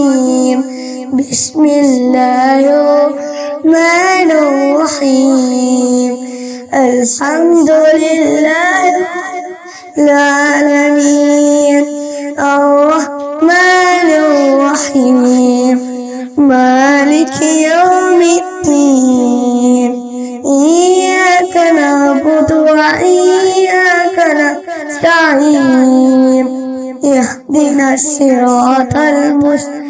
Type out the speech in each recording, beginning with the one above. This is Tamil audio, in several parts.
الرجيم بسم الله الرحمن الرحيم. الحمد لله العالمين. الرحمن الرحيم. مالك يوم الدين. إياك نعبد وإياك نستعين. اهدنا الصراط المستقيم.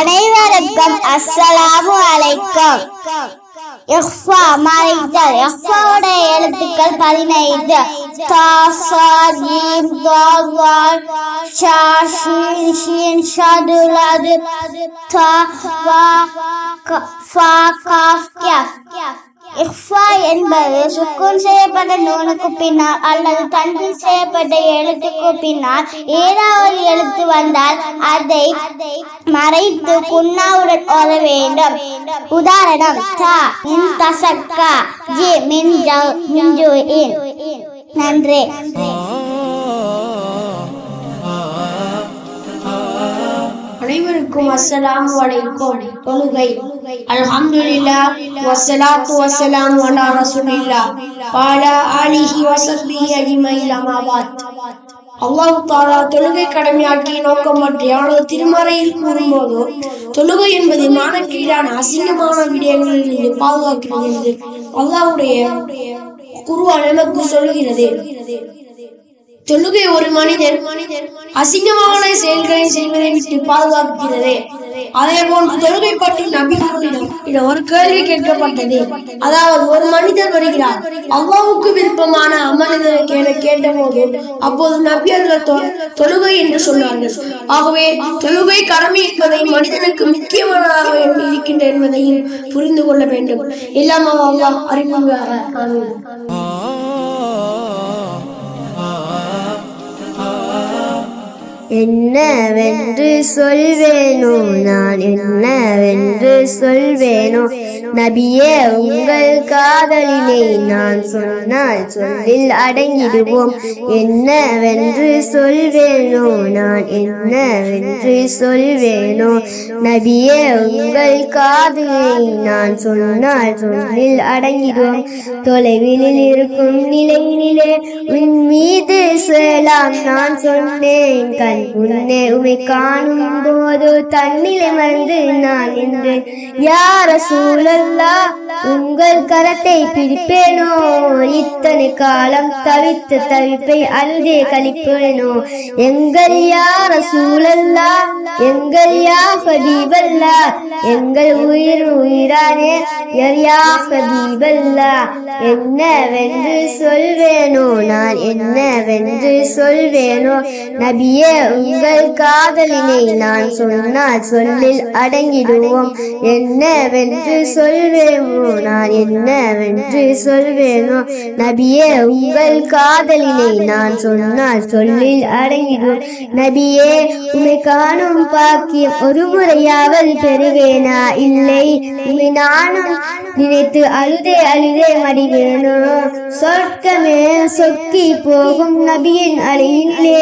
அனைவருக்கும் அஸ்ஸலாமு அலைக்கும். இஹ்ஃபா மறைத்தல் இஹ்ஃபாவுடைய எழுத்துக்கள் பதினைந்து. தாசா ஜீம் தாவால் ஷா ஷீன் ஷீன் ஷது லது தா வா ஃபா காஃப் கஃப் இஃபா என்பது சுக்குன் செய்யப்பட்ட நூனுக்கு பின்னால் அல்லது தன்பில் செய்யப்பட்ட எழுத்துக்கு பின்னால் ஏதாவது எழுத்து வந்தால் அதை மறைத்து குன்னாவுடன் ஓத வேண்டும். உதாரணம் தா மின் தசக்கா ஜி மின் ஜவ் மின் இன் நன்றி. அனைவருக்கும் அஸ்ஸலாம் வலைக்கும் தொழுகை. அல்ஹம்துலில்லா வஸ்ஸலாத்து வஸ்ஸலாம் அலா ரசூலில்லா வாலா ஆலிஹி வஸஹ்பிஹி அஜ்மைன் அம்மா பாத். அல்லாஹ் தாலா தொழுகை கடமையாக்கிய நோக்கம் பற்றி அவனது திருமறையில் கூறும்போது தொழுகை என்பது மானக்கீடான அசிங்கமான விடயங்களில் இருந்து பாதுகாக்கிறது என்று அல்லாஹ்வுடைய குருவா நமக்கு சொல்லுகிறது. தொழுகை ஒரு மனிதர் அசிங்கமான செயல்களை செய்வதை விட்டு பாதுகாக்கிறது. அதே போன்று தொழுகை பற்றி நபிகளிடம் ஒரு கேள்வி கேட்கப்பட்டது. அதாவது ஒரு மனிதர் வருகிறார். அவ்வாவுக்கு விருப்பமான அமலிதருக்கு என கேட்டபோது அப்போது நபியர்கள் தொழுகை என்று சொன்னார்கள். ஆகவே தொழுகை கடமை என்பதை மனிதனுக்கு முக்கியமானதாக இருக்கின்ற என்பதையும் புரிந்து கொள்ள வேண்டும். இல்லாமல் அல்லாஹ் அறிவுறுவாக என்னவென்று சொல்வேனோ? நான் என்னவென்று சொல்வேனோ? நபியே உங்கள் காதலினை நான் சொன்னால் சொல்லில் அடங்கிடுவோம். என்னவென்று சொல்வேனோ? நான் என்னவென்று சொல்வேனோ? நபியே உங்கள் காதலினை நான் சொன்னால் சொல்லில் அடங்கிடுவோம். தொலைவில் இருக்கும் நிலையிலே உன் மீது செல்லாம் நான் சொன்னேன். கண் உன்னை உமை காணும் போது தன்னிலை மறந்து நான் என்று யார சூழல்லா? உங்கள் கரத்தை பிடிப்பேனோ? இத்தனை காலம் தவித்த தவிப்பை அழுதே கழிப்பேனோ எங்கள் யார சூழல்லா? எங்கள் யா ஹபீபல்லா எங்கள் உயிர் உயிரானே யா ஹபீபல்லா என்னவென்று சொல்வேனோ? நான் என்னவென்று சொல்வேனோ? நபியே உங்கள் காதலினை நான் சொன்னால் சொல்லில் அடங்கிடுவோம். என்னவென்று சொல்வேனோ நான் என்னவென்று சொல்வேனோ நபியே உங்கள் காதலினை நான் சொன்னால் சொல்லில் அடங்கிடுவோம் நபியே உமை காணும் பாக்கியம் ஒரு முறையாவது பெறுவேனா? இல்லை உமை நானும் நினைத்து அழுதே அழுதே மடிவேனோ? சொர்க்கமே சொக்கி போகும் நபியின் அலையிலே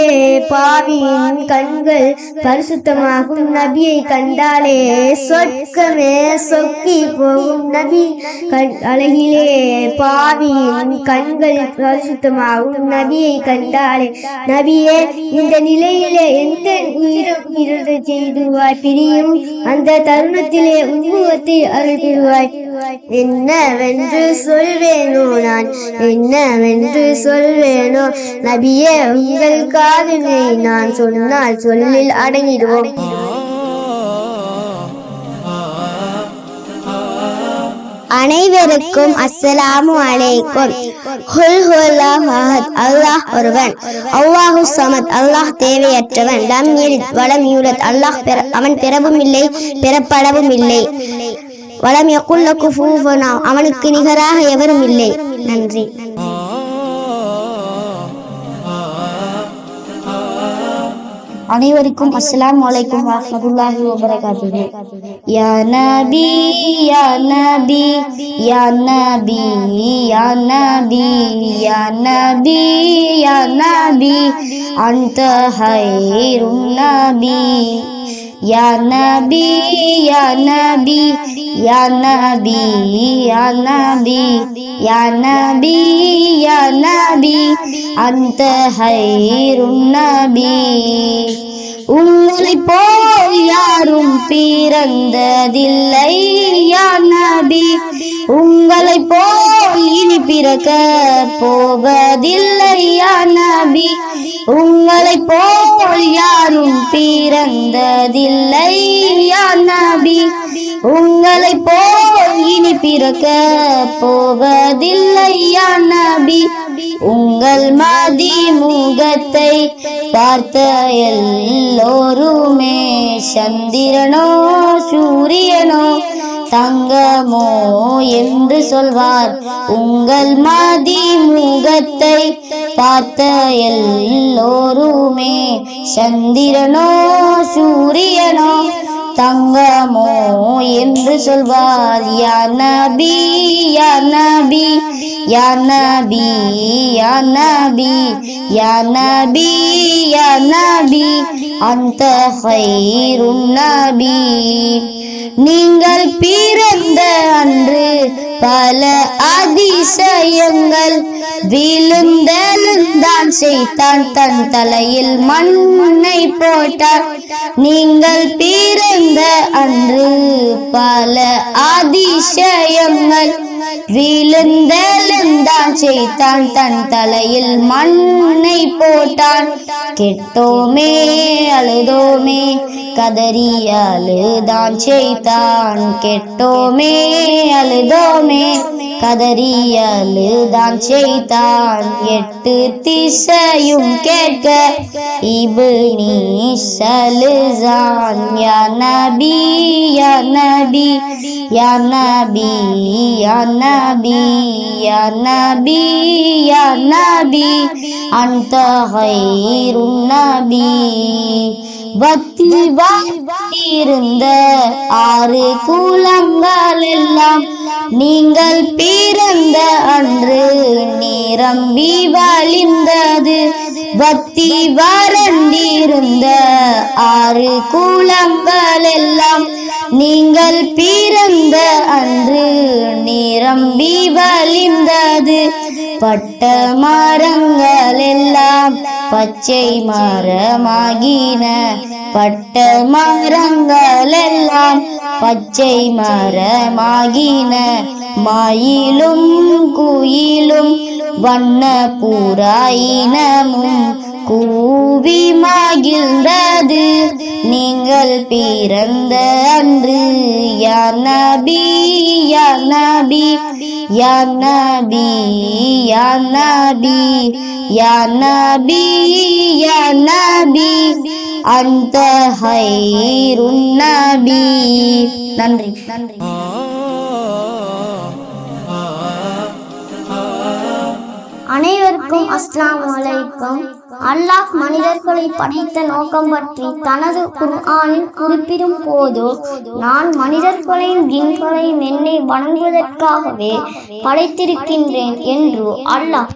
பாவியின் கண்கள் பரிசுத்தமாகும். நபியை கண்டாலே சொர்க்கமே சொக்கி போகும். நபி அழகிலே பாவியின் கண்கள் பரிசுத்தமாகும். நபியை கண்டாலே நபியே இந்த நிலையிலே எந்த உயிரும் இருந்து செய்துவாய்? பிரியும் அந்த தருணத்திலே உருவத்தை பெறுவாய் என்னவென்று சொல்வேனோ நான்? என்னவென்று சொல்வேனோ? நபியே உங்கள் காதலை நான் சொன்னால் சொல்லில் அடங்கிடுவோம். அனைவருக்கும் அஸ்ஸலாமு அலைக்கும். ஹுல் ஹுல்லாஹ் அஹத் அல்லாஹ் ஒருவன். அல்லாஹு சமத் அல்லாஹ் தேவையற்றவன். லம் யலித் வலம் யூலத் அல்லாஹ் அவன் பிறவும் இல்லை பிறப்படவும் இல்லை. வலம் எக்குள்ள குஃபூவனா அவனுக்கு நிகராக எவரும் இல்லை. நன்றி. அனைவருக்கும் அஸ்லாம் வலைக்கும் வரஹ்மத்துல்லாஹி வபரகாத்துஹு. யா நபி யா நபி யா நபி யா நபி யா நபி யா நபி. அந்த ஹைருன் நபி. Ya Nabi, Ya Nabi, Ya Nabi, Ya Nabi, Ya Nabi, Ya Nabi, Anta Hayrun Nabi. உங்களை போல் யாரும் பிறந்ததில்லை யா நபி உங்களை போல் இனி பிறக்க போவதில்லை நபி உங்களை போல் யாரும் பிறந்ததில்லை யா நபி உங்களை போல் இனி பிறக்க போவதில்லை யா நபி உங்கள் மதி முகத்தை பார்த்த எல்லோருமே சந்திரனோ சூரியனோ தங்கமோ என்று சொல்வார். உங்கள் மதி முகத்தை பார்த்த எல்லோருமே சந்திரனோ சூரியனோ தங்கமோ என்று சொல்வார். யா நபி? யா நபி? யா நபி? யா நபி? நபி? நபி? அந்த ஹைருன் நபி. நீங்கள் பிறந்த அன்று பல அதிசயங்கள் விழுந்த தான் செய்தான் தன் தலையில் மண்ணை போட்டார். நீங்கள் பிறந்த அன்று பல அதிசயங்கள் விழுந்தெழுந்தான் செய்தான் தன் தலையில் மண்ணை போட்டான். கெட்டோமே அழுதோமே கதறி அழுதான் செய்தான். கெட்டோமே அழுதோமே கதறி அழுதான் செய்தான். எட்டு திசையும் கேட்க இபு நீ சலுசான் யா நபி யா நபி யா நபி யா நபி யா நபி யா நபி அந்த ஹைருன் நபி பக்தி இருந்த ஆறு குலங்கள் எல்லாம் நீங்கள் பிறந்த அன்று நிரம்பி வழிந்தது பக்தி வறண்டிருந்த ஆறு குலங்கள் எல்லாம் நீங்கள் பிறந்த அன்று நிரம்பி வலிந்தது பட்ட மரங்கள் எல்லாம் பச்சை மரமாகின. பட்ட மரங்கள் எல்லாம் பச்சை மரமாகின. மயிலும் குயிலும் வண்ண புறாயினமும் கூவி மகிழ்ந்தது நீங்கள் பிறந்த அன்று யா நபி யா நபி யா நபி யா நபி யா நபி யா நபி. அந்த ஹைருன் நபி. நன்றி நன்றி. அனைவருக்கும் அஸ்லாம் அலைக்கும் அல்லாஹ் மனிதர்களை படைத்த நோக்கம் பற்றி தனது குர்ஆனில் குறிப்பிடும் போது நான் மனிதர்களையும் ஜின்களையும் என்னை வணங்குவதற்காகவே படைத்திருக்கின்றேன் என்று அல்லாஹ்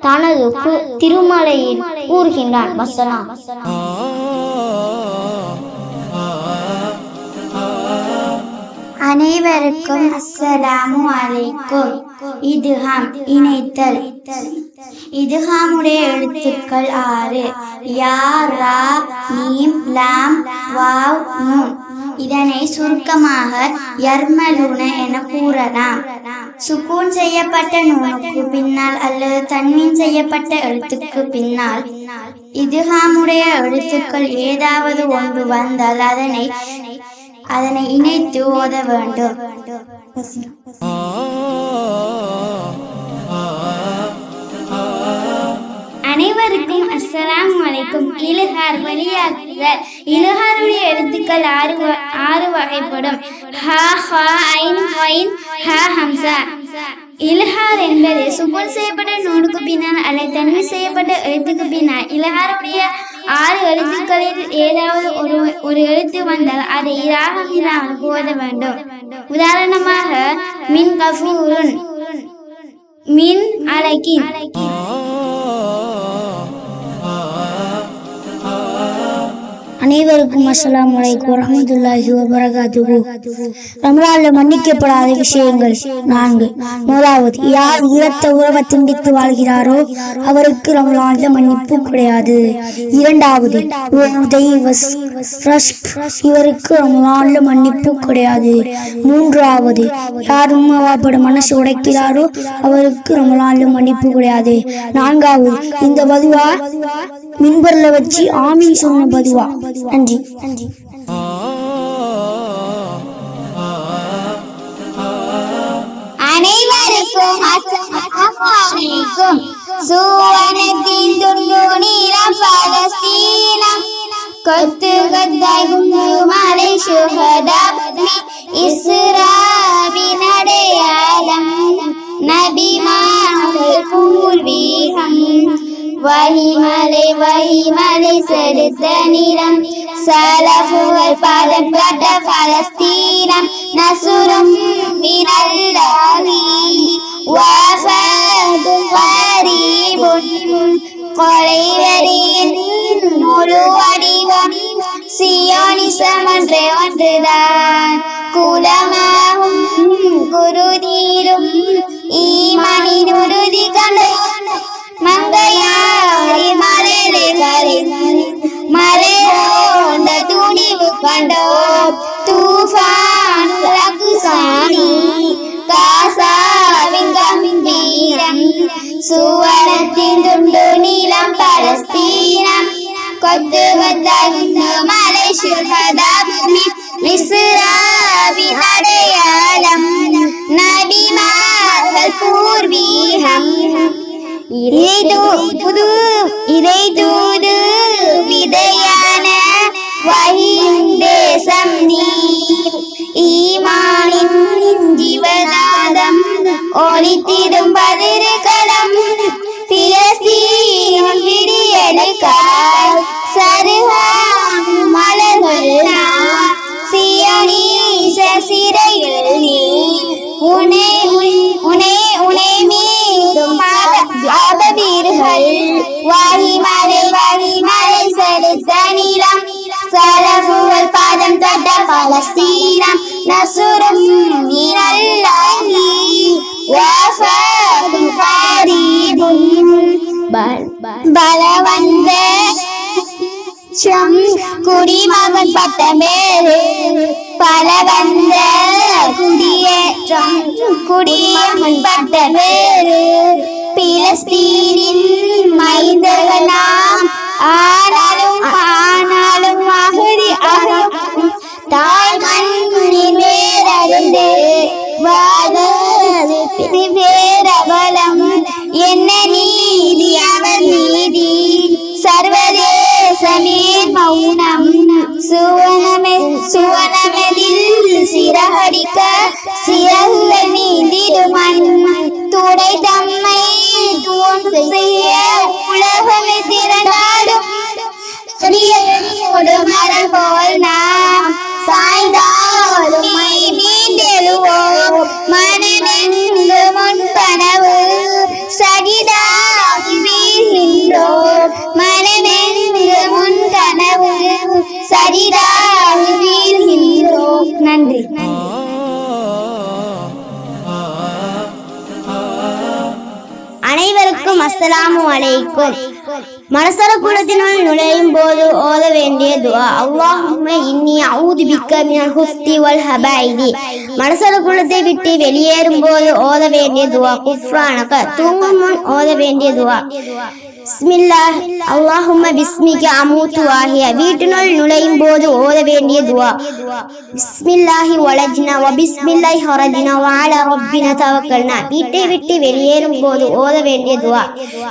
தனது திருமலையில் கூறுகின்றான். வசலாம். அனைவருக்கும் அஸ்ஸலாமு அலைக்கும். இதுஹாம் இணைத்தல். இதுஹாமுடைய எழுத்துக்கள் ஆறு. யா ரா நீம் லாம் வாவ் நூன். இதனை சுருக்கமாக யர்மலுன என கூறலாம். சுக்கூன் செய்யப்பட்ட நூனுக்கு பின்னால் அல்லது தன்மீன் செய்யப்பட்ட எழுத்துக்கு பின்னால். இதுஹாமுடைய எழுத்துக்கள் ஏதாவது ஒன்று வந்தால் அதனை அதனை இணைத்து ஓத வேண்டும். அனைவருக்கும் அஸ்ஸலாம் வலைக்கும் இலுகார் வழியாக்குதல் இலுகாருடைய எழுத்துக்கள் ஆறு ஆறு வகைப்படும். ஹா ஹா ஐன் ஹா ஹம்சா. இலஹார் என்பது சுகுன் செய்யப்பட்ட நூலுக்கு பின்னால் அல்லது தன்மை செய்யப்பட்ட எழுத்துக்கு பின்னால். இலஹாருடைய ஆறு எழுத்துக்களில் ஏதாவது ஒரு ஒரு எழுத்து வந்தால் அதை இராகம் இல்லாமல் போத வேண்டும். உதாரணமாக மின் கஃபூருன் மின் அலகின் அனைவருக்கும் அஸ்லாம் அலைக்கும் வரஹ்மத்துல்லாஹி வபரகாத்துஹு. மன்னிக்கப்படாத விஷயங்கள் நான்கு. முதலாவது யார் உயர்த்த உறவை துண்டித்து வாழ்கிறாரோ அவருக்கு ரமலான்ல மன்னிப்பு கிடையாது. இரண்டாவது இவருக்கு ரமலான்ல மன்னிப்பு கிடையாது. மூன்றாவது யார் உம்மாவாப்பட மனசு உடைக்கிறாரோ அவருக்கு ரமலான்ல மன்னிப்பு கிடையாது. நான்காவது இந்த வதுவா மின்பரில் வச்சு ஆமீன் சொன்ன பதுவா. நன்றி. நன்றி அனைவருக்கும் அஸ்ஸலாமு சுவனத்தின் துண்டு நீளம் பலஸ்தீனம். கொத்து கொத்தாய் குண்டு வழிமலை வழிமலை செலுத்த நிறம். சலபுகள் பாதம் கட்ட பலஸ்தீனம். நசுரம் மினல்லாஹி வஃபதுல் கரீபுன் கொலைவரின் முழு வடிவம் சியோனிசம் ஒன்றே ஒன்றுதான். குலமா இறை புது இறை தூது விதையான வகியும் தேசம் நீர். ஈமானின் ஜீவநாதம் ஒளித்திடும் பதிர்களம் பிரஸ்தீனம் விடியலுக்காய் சருகாம் மலர்கள் நாம் தொட்ட பலஸ்தீனம் நசுரம் மினல்லாஹி வஃபதுல் கரீபுன் பலவந்த சம் குடிமகன் பட்டமேறு பல வந்த குடியேற்றம் குடிமகன் பட்டமேறு. பிலஸ்தீனின் மைந்தர்கள் நாம் வேறறிந்து பேரபலம். என்ன நீதி? அவர் நீதி. சர்வதேச நீர் மௌனம். சுவனமே சுவனமெதில் சிறகடிக்க சிறகுகள் நீதிருமன் துடை தம்மை தோன்று செய்ய உலகமே திரண்டாடும். நன்றி. அனைவருக்கும் அஸ்ஸலாமு அலைக்கும். மனசர குலத்தினுள் நுழையும் போது ஓத வேண்டிய துவா. அல்லாஹும்ம இன்னி அவுது பிக்க மினல் ஹுஸ்தி வல் ஹபாயிதி. மனசர குலத்தை விட்டு வெளியேறும் போது ஓத வேண்டிய துவா. குஃப்ரானக. தூங்கும் முன் ஓத வேண்டிய துவா. பிஸ்மில்லாஹ் அல்லாஹும்ம பிஸ்மிக அமூத்து வாஹிய வீட்டினுள் நுழையும் போது ஓத வேண்டிய துவா பிஸ்மில்லாஹி வலஜ்னா வ பிஸ்மில்லாஹி ஹரஜ்னா வ அலா தவக்கல்னா வீட்டை விட்டு வெளியேறும் போது ஓத வேண்டிய துவா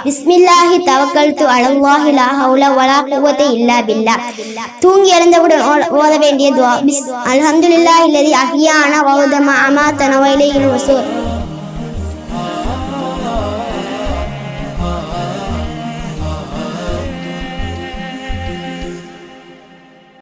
பிஸ்மில்லாஹி தவக்கல்து அலல்லாஹி லா ஹவுல வலா இல்லா பில்லா தூங்கி எழுந்தவுடன் ஓத வேண்டிய துவா அல்ஹம்துலில்லாஹி அல்லதி அமாத்தன